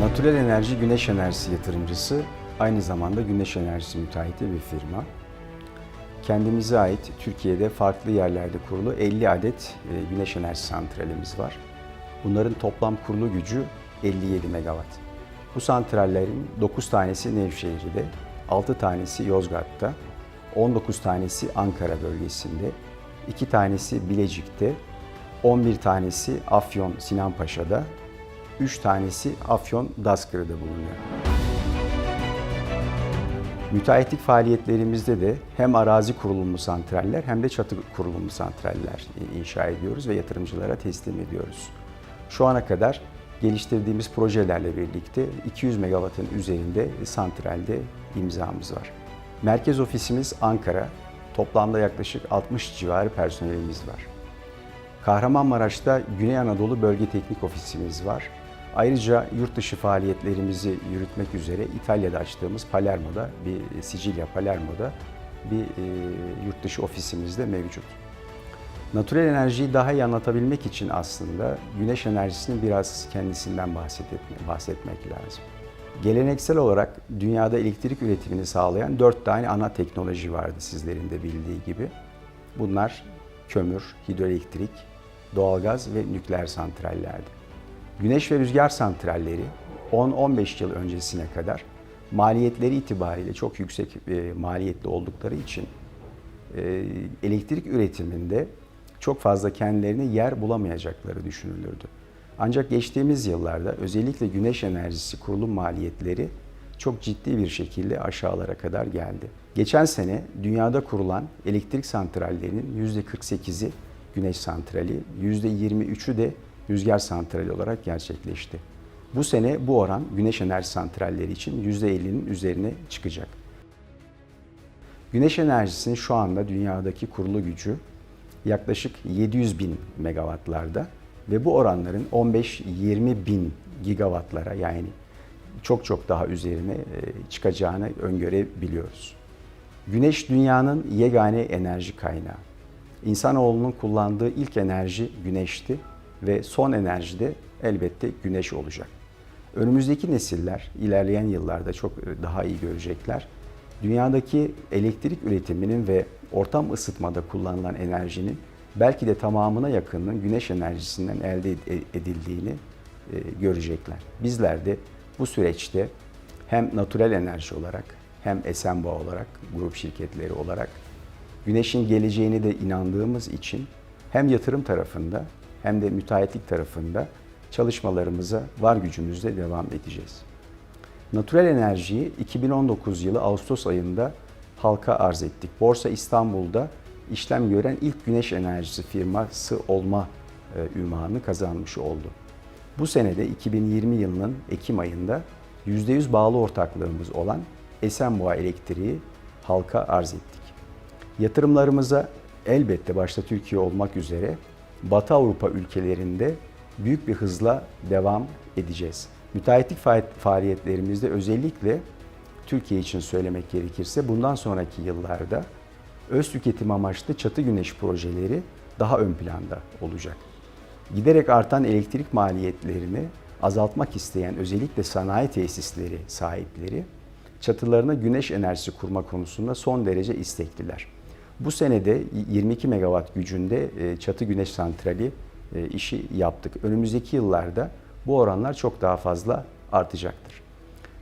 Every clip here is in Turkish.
Natürel Enerji Güneş Enerjisi yatırımcısı, aynı zamanda güneş enerjisi müteahhiti bir firma. Kendimize ait Türkiye'de farklı yerlerde kurulu 50 adet e, güneş enerjisi santralimiz var. Bunların toplam kurulu gücü 57 megawatt. Bu santrallerin 9 tanesi Nevşehir'de, 6 tanesi Yozgat'ta, 19 tanesi Ankara bölgesinde, 2 tanesi Bilecik'te, 11 tanesi Afyon Sinanpaşa'da, 3 tanesi Afyon Daskırı'da bulunuyor. Müteahhitlik faaliyetlerimizde de hem arazi kurulumlu santraller hem de çatı kurulumlu santraller inşa ediyoruz ve yatırımcılara teslim ediyoruz. Şu ana kadar geliştirdiğimiz projelerle birlikte 200 megawattın üzerinde santralde imzamız var. Merkez ofisimiz Ankara. Toplamda yaklaşık 60 civarı personelimiz var. Kahramanmaraş'ta Güney Anadolu Bölge Teknik Ofisimiz var. Ayrıca yurt dışı faaliyetlerimizi yürütmek üzere İtalya'da açtığımız Palermo'da, bir Sicilya Palermo'da bir e, yurt dışı ofisimiz de mevcut. Natürel enerjiyi daha iyi anlatabilmek için aslında güneş enerjisinin biraz kendisinden bahsetmek, bahsetmek lazım. Geleneksel olarak dünyada elektrik üretimini sağlayan dört tane ana teknoloji vardı sizlerin de bildiği gibi. Bunlar kömür, hidroelektrik, doğalgaz ve nükleer santrallerdi. Güneş ve rüzgar santralleri 10-15 yıl öncesine kadar maliyetleri itibariyle çok yüksek e, maliyetli oldukları için e, elektrik üretiminde çok fazla kendilerine yer bulamayacakları düşünülürdü. Ancak geçtiğimiz yıllarda özellikle güneş enerjisi kurulum maliyetleri çok ciddi bir şekilde aşağılara kadar geldi. Geçen sene dünyada kurulan elektrik santrallerinin %48'i güneş santrali, %23'ü de rüzgar santrali olarak gerçekleşti. Bu sene bu oran güneş enerji santralleri için %50'nin üzerine çıkacak. Güneş enerjisinin şu anda dünyadaki kurulu gücü yaklaşık 700 bin megawattlarda ve bu oranların 15-20 bin gigawattlara yani çok çok daha üzerine e, çıkacağını öngörebiliyoruz. Güneş dünyanın yegane enerji kaynağı. İnsanoğlunun kullandığı ilk enerji güneşti ve son enerji de elbette güneş olacak. Önümüzdeki nesiller ilerleyen yıllarda çok e, daha iyi görecekler. Dünyadaki elektrik üretiminin ve ortam ısıtmada kullanılan enerjinin belki de tamamına yakınının güneş enerjisinden elde edildiğini e, görecekler. Bizler de bu süreçte hem natürel enerji olarak hem Esenboğa olarak, grup şirketleri olarak güneşin geleceğini de inandığımız için hem yatırım tarafında hem de müteahhitlik tarafında çalışmalarımıza var gücümüzle devam edeceğiz. Natürel enerjiyi 2019 yılı Ağustos ayında halka arz ettik. Borsa İstanbul'da işlem gören ilk güneş enerjisi firması olma e, ünvanını kazanmış oldu. Bu senede 2020 yılının Ekim ayında %100 bağlı ortaklığımız olan Esenboğa Elektriği halka arz ettik. Yatırımlarımıza elbette başta Türkiye olmak üzere Batı Avrupa ülkelerinde büyük bir hızla devam edeceğiz. Müteahhitlik faaliyetlerimizde özellikle Türkiye için söylemek gerekirse bundan sonraki yıllarda öz tüketim amaçlı çatı güneş projeleri daha ön planda olacak. Giderek artan elektrik maliyetlerini azaltmak isteyen özellikle sanayi tesisleri sahipleri çatılarına güneş enerjisi kurma konusunda son derece istekliler. Bu senede 22 megawatt gücünde e, çatı güneş santrali e, işi yaptık. Önümüzdeki yıllarda bu oranlar çok daha fazla artacaktır.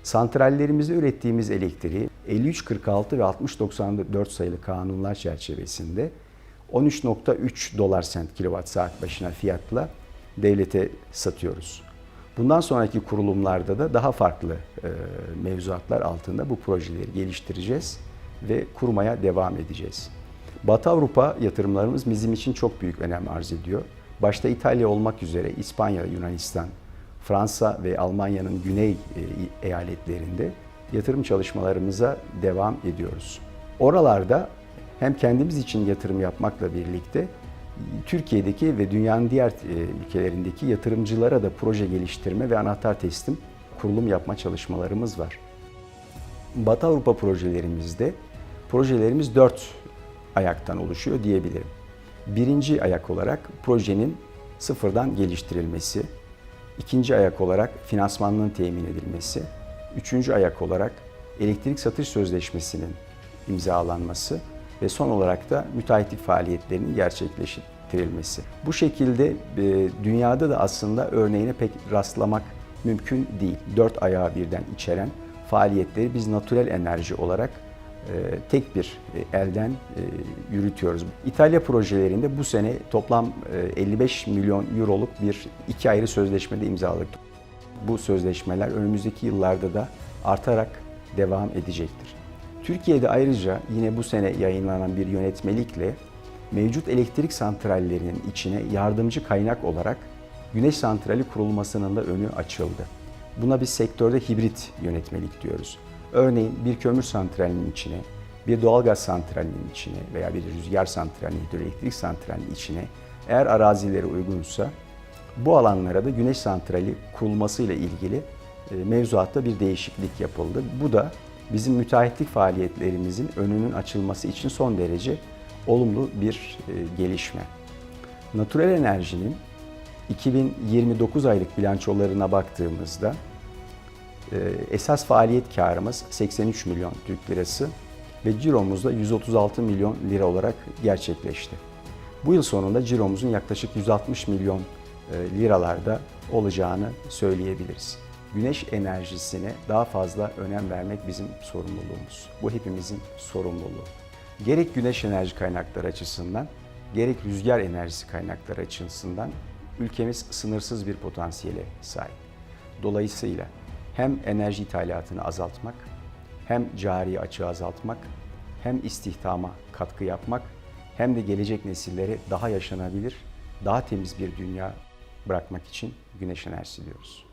Santrallerimizde ürettiğimiz elektriği 5346 ve 6094 sayılı kanunlar çerçevesinde 13.3 dolar sent kilowatt saat başına fiyatla devlete satıyoruz. Bundan sonraki kurulumlarda da daha farklı e, mevzuatlar altında bu projeleri geliştireceğiz ve kurmaya devam edeceğiz. Batı Avrupa yatırımlarımız bizim için çok büyük önem arz ediyor. Başta İtalya olmak üzere İspanya, Yunanistan, Fransa ve Almanya'nın güney e, eyaletlerinde yatırım çalışmalarımıza devam ediyoruz. Oralarda hem kendimiz için yatırım yapmakla birlikte Türkiye'deki ve dünyanın diğer e, ülkelerindeki yatırımcılara da proje geliştirme ve anahtar teslim kurulum yapma çalışmalarımız var. Batı Avrupa projelerimizde projelerimiz dört ayaktan oluşuyor diyebilirim. Birinci ayak olarak projenin sıfırdan geliştirilmesi, İkinci ayak olarak finansmanının temin edilmesi. Üçüncü ayak olarak elektrik satış sözleşmesinin imzalanması ve son olarak da müteahhitlik faaliyetlerinin gerçekleştirilmesi. Bu şekilde e, dünyada da aslında örneğine pek rastlamak mümkün değil. Dört ayağı birden içeren faaliyetleri biz natürel enerji olarak tek bir e, elden e, yürütüyoruz. İtalya projelerinde bu sene toplam e, 55 milyon euroluk bir iki ayrı sözleşmede imzaladık. Bu sözleşmeler önümüzdeki yıllarda da artarak devam edecektir. Türkiye'de ayrıca yine bu sene yayınlanan bir yönetmelikle mevcut elektrik santrallerinin içine yardımcı kaynak olarak güneş santrali kurulmasının da önü açıldı. Buna biz sektörde hibrit yönetmelik diyoruz. Örneğin bir kömür santralinin içine, bir doğalgaz santralinin içine veya bir rüzgar santralinin, hidroelektrik santralinin içine eğer arazileri uygunsa bu alanlara da güneş santrali kurulmasıyla ilgili e, mevzuatta bir değişiklik yapıldı. Bu da bizim müteahhitlik faaliyetlerimizin önünün açılması için son derece olumlu bir e, gelişme. Natürel enerjinin 2029 aylık bilançolarına baktığımızda esas faaliyet karımız 83 milyon Türk lirası ve ciromuz da 136 milyon lira olarak gerçekleşti. Bu yıl sonunda ciromuzun yaklaşık 160 milyon e, liralarda olacağını söyleyebiliriz. Güneş enerjisine daha fazla önem vermek bizim sorumluluğumuz. Bu hepimizin sorumluluğu. Gerek güneş enerji kaynakları açısından, gerek rüzgar enerjisi kaynakları açısından ülkemiz sınırsız bir potansiyele sahip. Dolayısıyla hem enerji ithalatını azaltmak, hem cari açığı azaltmak, hem istihdama katkı yapmak, hem de gelecek nesillere daha yaşanabilir, daha temiz bir dünya bırakmak için güneş enerjisi diyoruz.